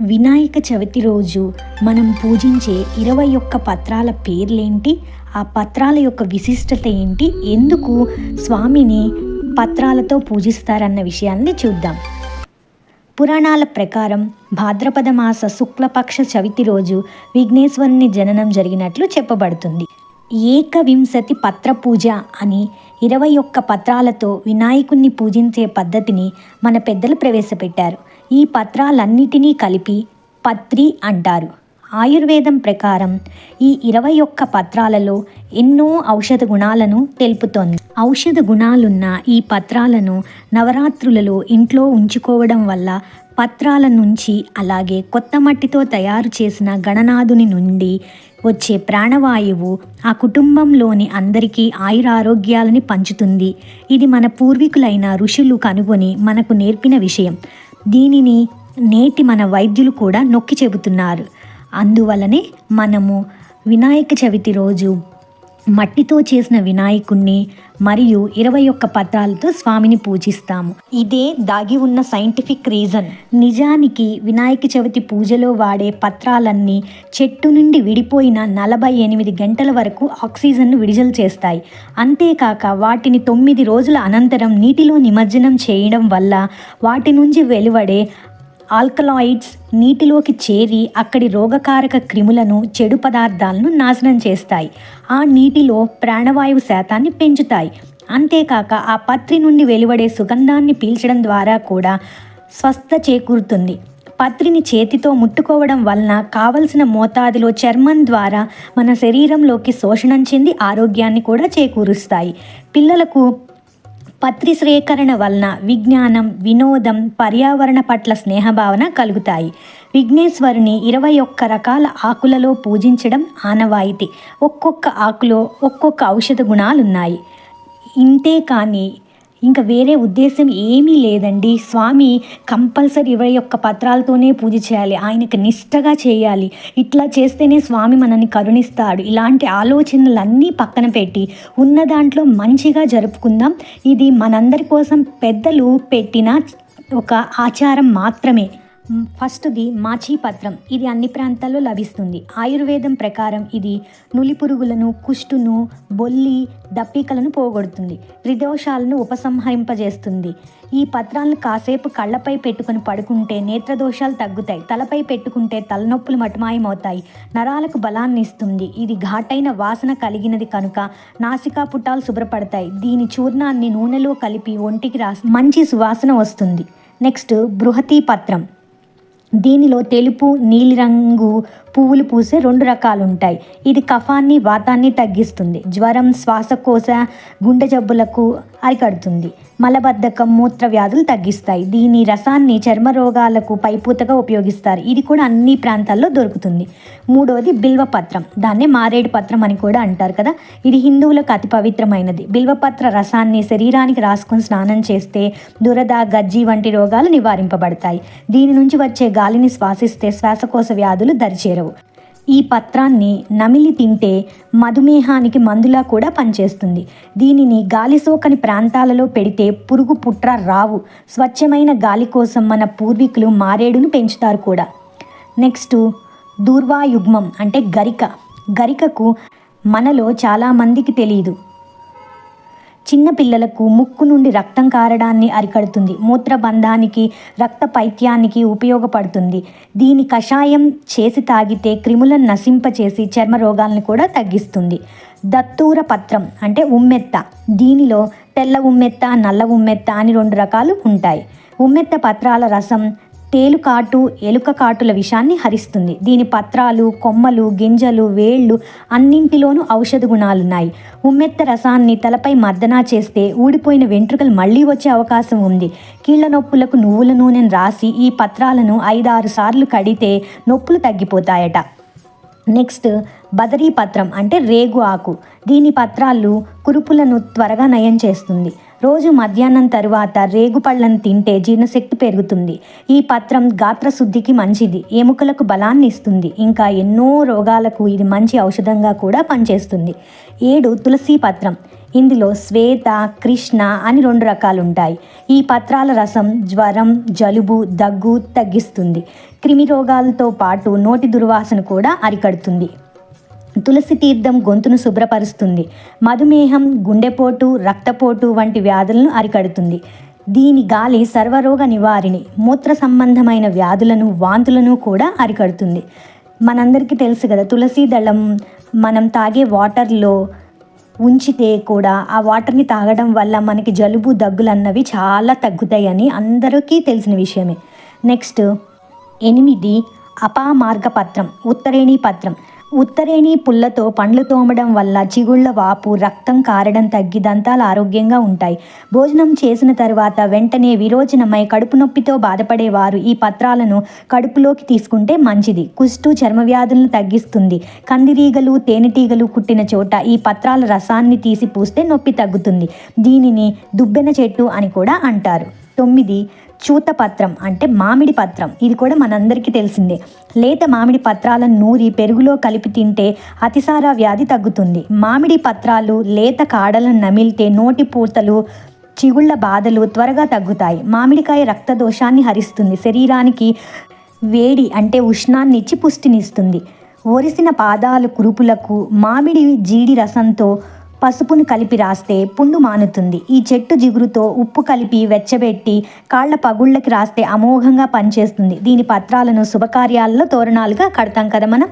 వినాయక చవితి రోజు మనం పూజించే ఇరవై ఒక్క పత్రాల పేర్లేంటి? ఆ పత్రాల యొక్క విశిష్టత ఏంటి? ఎందుకు స్వామిని పత్రాలతో పూజిస్తారన్న విషయాన్ని చూద్దాం. పురాణాల ప్రకారం భాద్రపద మాస శుక్లపక్ష చవితి రోజు విఘ్నేశ్వరుని జననం జరిగినట్లు చెప్పబడుతుంది. ఏకవింశతి పత్ర పూజ అని ఇరవై ఒక్క పత్రాలతో వినాయకుణ్ణి పూజించే పద్ధతిని మన పెద్దలు ప్రవేశపెట్టారు. ఈ పత్రాలన్నిటినీ కలిపి పత్రి అంటారు. ఆయుర్వేదం ప్రకారం ఈ ఇరవై ఒక్క పత్రాలలో ఎన్నో ఔషధ గుణాలను తెలుపుతోంది. ఔషధ గుణాలున్న ఈ పత్రాలను నవరాత్రులలో ఇంట్లో ఉంచుకోవడం వల్ల పత్రాల నుంచి అలాగే కొత్త మట్టితో తయారు చేసిన గణనాథుని నుండి వచ్చే ప్రాణవాయువు ఆ కుటుంబంలోని అందరికీ ఆయురారోగ్యాలని పంచుతుంది. ఇది మన పూర్వీకులైన ఋషులు కనుగొని మనకు నేర్పిన విషయం. దీనిని నేటి మన వైద్యులు కూడా నొక్కి చెబుతున్నారు. అందువలనే మనము వినాయక చవితి రోజు మట్టితో చేసిన వినాయకుణ్ణి మరియు ఇరవై ఒక్క పత్రాలతో స్వామిని పూజిస్తాము. ఇదే దాగి ఉన్న సైంటిఫిక్ రీజన్. నిజానికి వినాయక చవితి పూజలో వాడే పత్రాలన్నీ చెట్టు నుండి విడిపోయిన నలభై ఎనిమిది గంటల వరకు ఆక్సిజన్ను విడుదల చేస్తాయి. అంతేకాక వాటిని తొమ్మిది రోజుల అనంతరం నీటిలో నిమజ్జనం చేయడం వల్ల వాటి నుంచి వెలువడే ఆల్కలాయిడ్స్ నీటిలోకి చేరి అక్కడి రోగకారక క్రిములను చెడు పదార్థాలను నాశనం చేస్తాయి. ఆ నీటిలో ప్రాణవాయువు శాతాన్ని పెంచుతాయి. అంతేకాక ఆ పత్రి నుండి వెలువడే సుగంధాన్ని పీల్చడం ద్వారా కూడా స్వస్థ చేకూరుతుంది. పత్రిని చేతితో ముట్టుకోవడం వలన కావలసిన మోతాదులో చర్మం ద్వారా మన శరీరంలోకి శోషణం చెంది ఆరోగ్యాన్ని కూడా చేకూరుస్తాయి. పిల్లలకు పత్రి స్వీకరణ వలన విజ్ఞానం వినోదం పర్యావరణ పట్ల స్నేహభావన కలుగుతాయి. విఘ్నేశ్వరుని ఇరవై ఒక్క రకాల ఆకులలో పూజించడం ఆనవాయితీ. ఒక్కొక్క ఆకులో ఒక్కొక్క ఔషధ గుణాలున్నాయి. ఇంతే కానీ ఇంకా వేరే ఉద్దేశం ఏమీ లేదండి. స్వామి కంపల్సరీ ఇరవై ఒక్క పత్రాలతోనే పూజ చేయాలి. ఆయనకి నిష్టగా చేయాలి. ఇట్లా చేస్తేనే స్వామి మనల్ని కరుణిస్తాడు. ఇలాంటి ఆలోచనలన్నీ పక్కన పెట్టి ఉన్న దాంట్లో మంచిగా జరుపుకుందాం. ఇది మనందరి కోసం పెద్దలు పెట్టిన ఒక ఆచారం మాత్రమే. ఫస్ట్ది మాచీపత్రం. ఇది అన్ని ప్రాంతాల్లో లభిస్తుంది. ఆయుర్వేదం ప్రకారం ఇది నులి పురుగులను కుష్టును బొల్లి దప్పికలను పోగొడుతుంది. త్రిదోషాలను ఉపసంహరింపజేస్తుంది. ఈ పత్రాలను కాసేపు కళ్ళపై పెట్టుకుని పడుకుంటే నేత్రదోషాలు తగ్గుతాయి. తలపై పెట్టుకుంటే తలనొప్పులు మటుమాయమవుతాయి. నరాలకు బలాన్ని ఇస్తుంది. ఇది ఘాటైన వాసన కలిగినది కనుక నాసికా పుటాలు శుభ్రపడతాయి. దీని చూర్ణాన్ని నూనెలో కలిపి ఒంటికి రాసి మంచి సువాసన వస్తుంది. నెక్స్ట్ బృహతీ పత్రం దీనిలో తెలుపు నీలిరంగు పువ్వులు పూసే రెండు రకాలు ఉంటాయి ఇది కఫాన్ని వాతాన్ని తగ్గిస్తుంది. జ్వరం శ్వాసకోశ గుండె జబ్బులకు అరికడుతుంది. మలబద్ధకం మూత్ర వ్యాధులు తగ్గిస్తాయి. దీని రసాన్ని చర్మ రోగాలకు పైపూతగా ఉపయోగిస్తారు. ఇది కూడా అన్ని ప్రాంతాల్లో దొరుకుతుంది. మూడవది బిల్వపత్రం. దాన్నే మారేడు పత్రం అని కూడా అంటారు కదా. ఇది హిందువులకు అతి పవిత్రమైనది. బిల్వపత్ర రసాన్ని శరీరానికి రాసుకొని స్నానం చేస్తే దురద గజ్జి వంటి రోగాలు నివారింపబడతాయి. దీని నుంచి వచ్చే గాలిని శ్వాసిస్తే శ్వాసకోశ వ్యాధులు దరిచేరవు. ఈ పత్రాన్ని నమిలి తింటే మధుమేహానికి మందులా కూడా పనిచేస్తుంది. దీనిని గాలి సోకని ప్రాంతాలలో పెడితే పురుగు పుట్ర రావు. స్వచ్ఛమైన గాలి కోసం మన పూర్వీకులు మారేడును పెంచుతారు కూడా. నెక్స్ట్ దూర్వాయుగ్మం అంటే గరిక. గరికకు మనలో చాలామందికి తెలియదు చిన్న పిల్లలకు ముక్కు నుండి రక్తం కారడాన్ని అరికడుతుంది. మూత్రబంధానికి రక్త పైత్యానికి ఉపయోగపడుతుంది. దీని కషాయం చేసి తాగితే క్రిములను నశింపచేసి చర్మ రోగాలను కూడా తగ్గిస్తుంది. దత్తూర పత్రం అంటే ఉమ్మెత్త. దీనిలో తెల్ల ఉమ్మెత్త నల్ల ఉమ్మెత్త అని రెండు రకాలు ఉంటాయి. ఉమ్మెత్త పత్రాల రసం తేలుకాటు ఎలుక కాటుల విషాన్ని హరిస్తుంది. దీని పత్రాలు కొమ్మలు గింజలు వేళ్ళు అన్నింటిలోనూ ఔషధ గుణాలున్నాయి. ఉమ్మెత్త రసాన్ని తలపై మర్దనా చేస్తే ఊడిపోయిన వెంట్రుకలు మళ్ళీ వచ్చే అవకాశం ఉంది. కీళ్ళ నొప్పులకు నువ్వుల నూనెను రాసి ఈ పత్రాలను ఐదారు సార్లు కడితే నొప్పులు తగ్గిపోతాయట. నెక్స్ట్ బదరీ పత్రం అంటే రేగు ఆకు. దీని పత్రాలు కురుపులను త్వరగా నయం చేస్తుంది. రోజు మధ్యాహ్నం తరువాత రేగుపళ్ళను తింటే జీర్ణశక్తి పెరుగుతుంది. ఈ పత్రం గాత్ర శుద్ధికి మంచిది. ఎముకలకు బలాన్ని ఇస్తుంది. ఇంకా ఎన్నో రోగాలకు ఇది మంచి ఔషధంగా కూడా పనిచేస్తుంది. ఏడు తులసి పత్రం. ఇందులో శ్వేత కృష్ణ అని రెండు రకాలు ఉంటాయి ఈ పత్రాల రసం జ్వరం జలుబు దగ్గు తగ్గిస్తుంది. క్రిమి రోగాలతో పాటు నోటి దుర్వాసన కూడా అరికడుతుంది. తులసి తీర్థం గొంతును శుభ్రపరుస్తుంది. మధుమేహం గుండెపోటు రక్తపోటు వంటి వ్యాధులను అరికడుతుంది. దీని గాలి సర్వరోగ నివారిణి మూత్ర సంబంధమైన వ్యాధులను వాంతులను కూడా అరికడుతుంది. మనందరికీ తెలుసు కదా తులసి దళం మనం తాగే వాటర్లో ఉంచితే కూడా ఆ వాటర్ని తాగడం వల్ల మనకి జలుబు దగ్గులు అన్నవి చాలా తగ్గుతాయని అందరికీ తెలిసిన విషయమే. నెక్స్ట్ ఎనిమిది అపామార్గ పత్రం ఉత్తరేణి పత్రం. ఉత్తరేణి పుల్లతో పండ్లు తోమడం వల్ల చిగుళ్ళ వాపు రక్తం కారడం తగ్గి దంతాలు ఆరోగ్యంగా ఉంటాయి. భోజనం చేసిన తర్వాత వెంటనే విరోచనమై కడుపు నొప్పితో బాధపడేవారు ఈ పత్రాలను కడుపులోకి తీసుకుంటే మంచిది. కుష్టు చర్మ వ్యాధులను తగ్గిస్తుంది. కందిరీగలు తేనెటీగలు కుట్టిన చోట ఈ పత్రాల రసాన్ని తీసి పూస్తే నొప్పి తగ్గుతుంది. దీనిని దుబ్బెన చెట్టు అని కూడా అంటారు. తొమ్మిది చూత పత్రం అంటే మామిడి పత్రం. ఇది కూడా మనందరికీ తెలిసిందే. లేత మామిడి పత్రాలను నూరి పెరుగులో కలిపి తింటే అతిసార వ్యాధి తగ్గుతుంది. మామిడి పత్రాలు లేత కాడలను నమిలితే నోటి పూతలు చిగుళ్ళ బాధలు త్వరగా తగ్గుతాయి. మామిడికాయ రక్త దోషాన్ని హరిస్తుంది. శరీరానికి వేడి అంటే ఉష్ణాన్ని ఇచ్చి పుష్టినిస్తుంది. ఒరిసిన పాదాలు కురుపులకు మామిడి జీడి రసంతో పసుపును కలిపి రాస్తే పుండు మానుతుంది. ఈ చెట్టు జిగురుతో ఉప్పు కలిపి వెచ్చబెట్టి కాళ్ళ పగుళ్ళకి రాస్తే అమోఘంగా పనిచేస్తుంది. దీని పత్రాలను శుభకార్యాల్లో తోరణాలుగా కడతాం కదా మనం?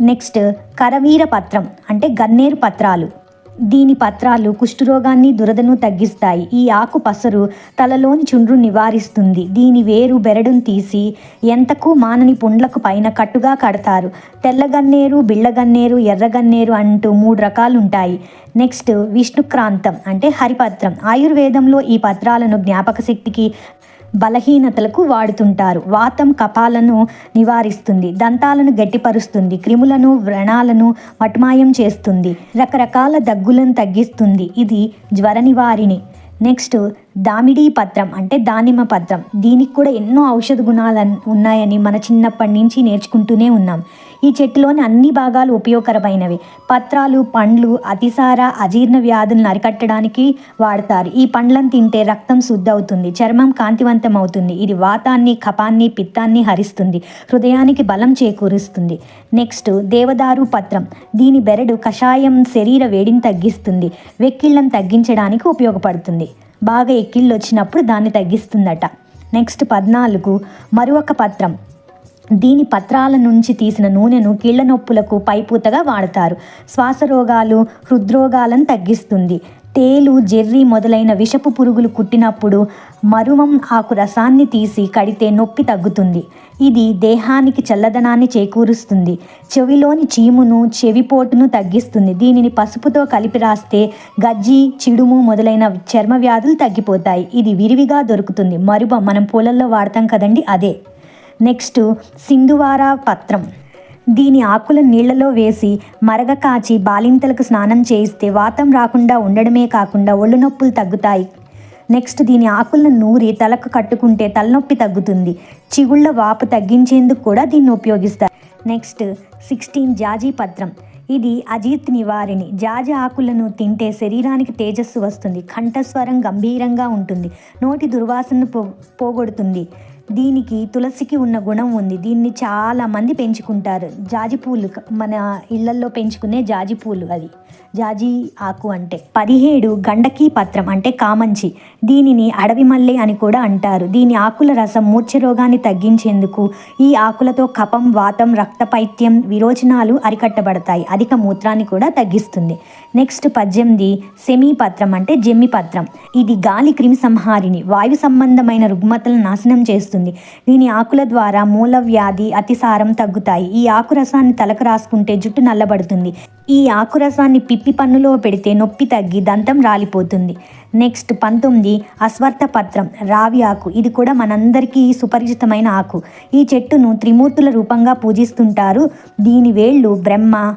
నెక్స్ట్ కరవీర పత్రం అంటే గన్నేరు పత్రాలు. దీని పత్రాలు కుష్ఠరోగాన్ని దురదను తగ్గిస్తాయి. ఈ ఆకు పసరు తలలోని చుండ్రు నివారిస్తుంది. దీని వేరు బెరడును తీసి ఎంతకు మానని పుండ్లకు పైన కట్టుగా కడతారు. తెల్లగన్నేరు బిళ్ళగన్నేరు ఎర్రగన్నేరు అంటూ మూడు రకాలు ఉంటాయి నెక్స్ట్ విష్ణుక్రాంతం అంటే హరిపత్రం. ఆయుర్వేదంలో ఈ పత్రాలను జ్ఞాపక శక్తికి బలహీనతలకు వాడుతుంటారు. వాతం కపాలను నివారిస్తుంది. దంతాలను గట్టిపరుస్తుంది. క్రిములను వ్రణాలను మటుమాయం చేస్తుంది. రకరకాల దగ్గులను తగ్గిస్తుంది. ఇది జ్వర నివారిణి నెక్స్ట్ దామిడి పత్రం అంటే దానిమ్మ పత్రం. దీనికి కూడా ఎన్నో ఔషధ గుణాలు ఉన్నాయని మన చిన్నప్పటి నుంచి నేర్చుకుంటూనే ఉన్నాం. ఈ చెట్టులోని అన్ని భాగాలు ఉపయోగకరమైనవి. పత్రాలు పండ్లు అతిసార అజీర్ణ వ్యాధులను అరికట్టడానికి వాడతారు. ఈ పండ్లను తింటే రక్తం శుద్ధి అవుతుంది చర్మం కాంతివంతం అవుతుంది ఇది వాతాన్ని కపాన్ని పిత్తాన్ని హరిస్తుంది హృదయానికి బలం చేకూరుస్తుంది. నెక్స్ట్ దేవదారు పత్రం. దీని బెరడు కషాయం శరీర వేడిని తగ్గిస్తుంది వెక్కిళ్ళను తగ్గించడానికి ఉపయోగపడుతుంది. బాగా ఎక్కిళ్ళు వచ్చినప్పుడు దాన్ని తగ్గిస్తుందట. నెక్స్ట్ పద్నాలుగు. మరొక పత్రం. దీని పత్రాల నుంచి తీసిన నూనెను కీళ్ళ నొప్పులకు పైపూతగా వాడతారు. శ్వాస రోగాలు హృద్రోగాలను తగ్గిస్తుంది. తేలు జెర్రీ మొదలైన విషపు పురుగులు కుట్టినప్పుడు మరువం ఆకు రసాన్ని తీసి కడితే నొప్పి తగ్గుతుంది. ఇది దేహానికి చల్లదనాన్ని చేకూరుస్తుంది. చెవిలోని చీమును చెవిపోటును తగ్గిస్తుంది. దీనిని పసుపుతో కలిపి రాస్తే గజ్జి చిడుము మొదలైన చర్మ వ్యాధులు తగ్గిపోతాయి. ఇది విరివిగా దొరుకుతుంది. మరుబ మనం పూలల్లో వాడతాం కదండి అదే. నెక్స్ట్ సింధువార పత్రం. దీని ఆకులను నీళ్ళలో వేసి మరగ కాచి బాలింతలకు స్నానం చేయిస్తే వాతం రాకుండా ఉండడమే కాకుండా ఒళ్ళు నొప్పులు తగ్గుతాయి. నెక్స్ట్ దీని ఆకులను నూరి తలకు కట్టుకుంటే తలనొప్పి తగ్గుతుంది. చిగుళ్ళ వాపు తగ్గించేందుకు కూడా దీన్ని ఉపయోగిస్తారు. నెక్స్ట్ సిక్స్టీన్ జాజీ పత్రం. ఇది అజీత్ నివారిణి. జాజి ఆకులను తింటే శరీరానికి తేజస్సు వస్తుంది. కంఠస్వరం గంభీరంగా ఉంటుంది. నోటి దుర్వాసనను పో పోగొడుతుంది. దీనికి తులసికి ఉన్న గుణం ఉంది. దీన్ని చాలా మంది పెంచుకుంటారు. జాజి పూలు మన ఇళ్ళల్లో పెంచుకునే జాజి పూలు అది జాజి ఆకు అంటే పదిహేడు గండకీ పత్రం అంటే కామంచి. దీనిని అడవి మల్లె అని కూడా అంటారు. దీని ఆకుల రసం మూర్ఛ రోగాన్ని తగ్గించేందుకు ఈ ఆకులతో కపం వాతం రక్తపైత్యం విరోచనాలు అరికట్టబడతాయి. అధిక మూత్రాన్ని కూడా తగ్గిస్తుంది. నెక్స్ట్ పద్దెనిమిది సెమీ పత్రం అంటే జెమ్మి పత్రం. ఇది గాలి క్రిమి సంహారిణి. వాయు సంబంధమైన రుగ్మతలను నాశనం చేస్తుంది. దీని ఆకుల ద్వారా మూల వ్యాధి అతిసారం తగ్గుతాయి. ఈ ఆకు రసాన్ని తలకు రాసుకుంటే జుట్టు నల్లబడుతుంది. ఈ ఆకు రసాన్ని పిప్పి పన్నులో పెడితే నొప్పి తగ్గి దంతం రాలిపోతుంది. నెక్స్ట్ పంతొమ్మిది అశ్వర్థ పత్రం రావి ఆకు. ఇది కూడా మనందరికీ సుపరిచితమైన ఆకు. ఈ చెట్టును త్రిమూర్తుల రూపంగా పూజిస్తుంటారు. దీని వేళ్ళు బ్రహ్మ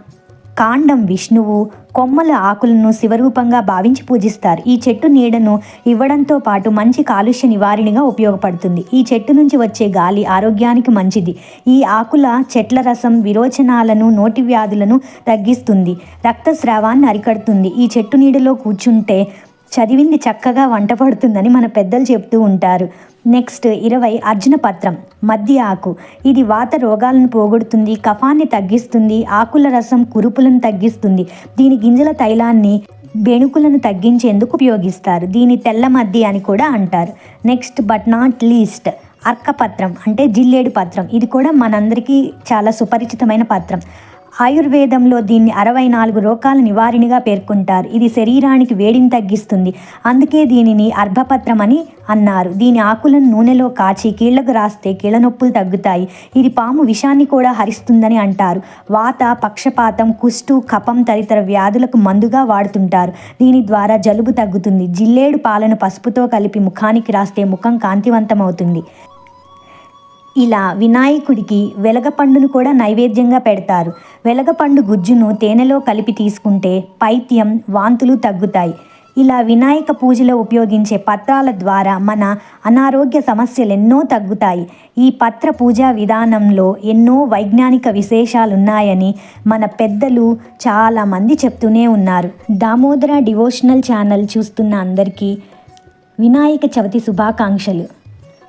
కాండం విష్ణువు కొమ్మల ఆకులను శివరూపంగా భావించి పూజిస్తారు. ఈ చెట్టు నీడను ఇవ్వడంతో పాటు మంచి కాలుష్య నివారణగా ఉపయోగపడుతుంది. ఈ చెట్టు నుంచి వచ్చే గాలి ఆరోగ్యానికి మంచిది. ఈ ఆకుల చెట్ల రసం విరోచనాలను నోటి వ్యాధులను తగ్గిస్తుంది. రక్తస్రావాన్ని అరికడుతుంది. ఈ చెట్టు నీడలో కూర్చుంటే చదివింది చక్కగా వంట పడుతుందని మన పెద్దలు చెప్తూ ఉంటారు. నెక్స్ట్ ఇరవై అర్జున పత్రం మద్ది ఆకు. ఇది వాత రోగాలను పోగొడుతుంది కఫాన్ని తగ్గిస్తుంది ఆకుల రసం కురుపులను తగ్గిస్తుంది. దీని గింజల తైలాన్ని బెణుకులను తగ్గించేందుకు ఉపయోగిస్తారు. దీని తెల్ల మద్ది అని కూడా అంటారు. నెక్స్ట్ బట్ నాట్ లీస్ట్ అర్కపత్రం అంటే జిల్లేడు పత్రం. ఇది కూడా మనందరికీ చాలా సుపరిచితమైన పత్రం. ఆయుర్వేదంలో దీన్ని అరవై నాలుగు రోగాల నివారిణిగా పేర్కొంటారు. ఇది శరీరానికి వేడిని తగ్గిస్తుంది. అందుకే దీనిని అర్భపత్రం అని అన్నారు. దీని ఆకులను నూనెలో కాచి కీళ్ళకు రాస్తే కీళ్ళ నొప్పులు తగ్గుతాయి. ఇది పాము విషాన్ని కూడా హరిస్తుందని అంటారు. వాత పక్షపాతం కుష్టు కపం తదితర వ్యాధులకు మందుగా వాడుతుంటారు. దీని ద్వారా జలుబు తగ్గుతుంది. జిల్లేడు పాలను పసుపుతో కలిపి ముఖానికి రాస్తే ముఖం కాంతివంతమవుతుంది. ఇలా వినాయకుడికి వెలగపండును కూడా నైవేద్యంగా పెడతారు. వెలగపండు గుజ్జును తేనెలో కలిపి తీసుకుంటే పైత్యం వాంతులు తగ్గుతాయి. ఇలా వినాయక పూజలో ఉపయోగించే పత్రాల ద్వారా మన అనారోగ్య సమస్యలు ఎన్నో తగ్గుతాయి. ఈ పత్ర పూజా విధానంలో ఎన్నో వైజ్ఞానిక విశేషాలున్నాయని మన పెద్దలు చాలామంది చెప్తూనే ఉన్నారు. దామోదర డివోషనల్ ఛానల్ చూస్తున్న అందరికీ వినాయక చవితి శుభాకాంక్షలు.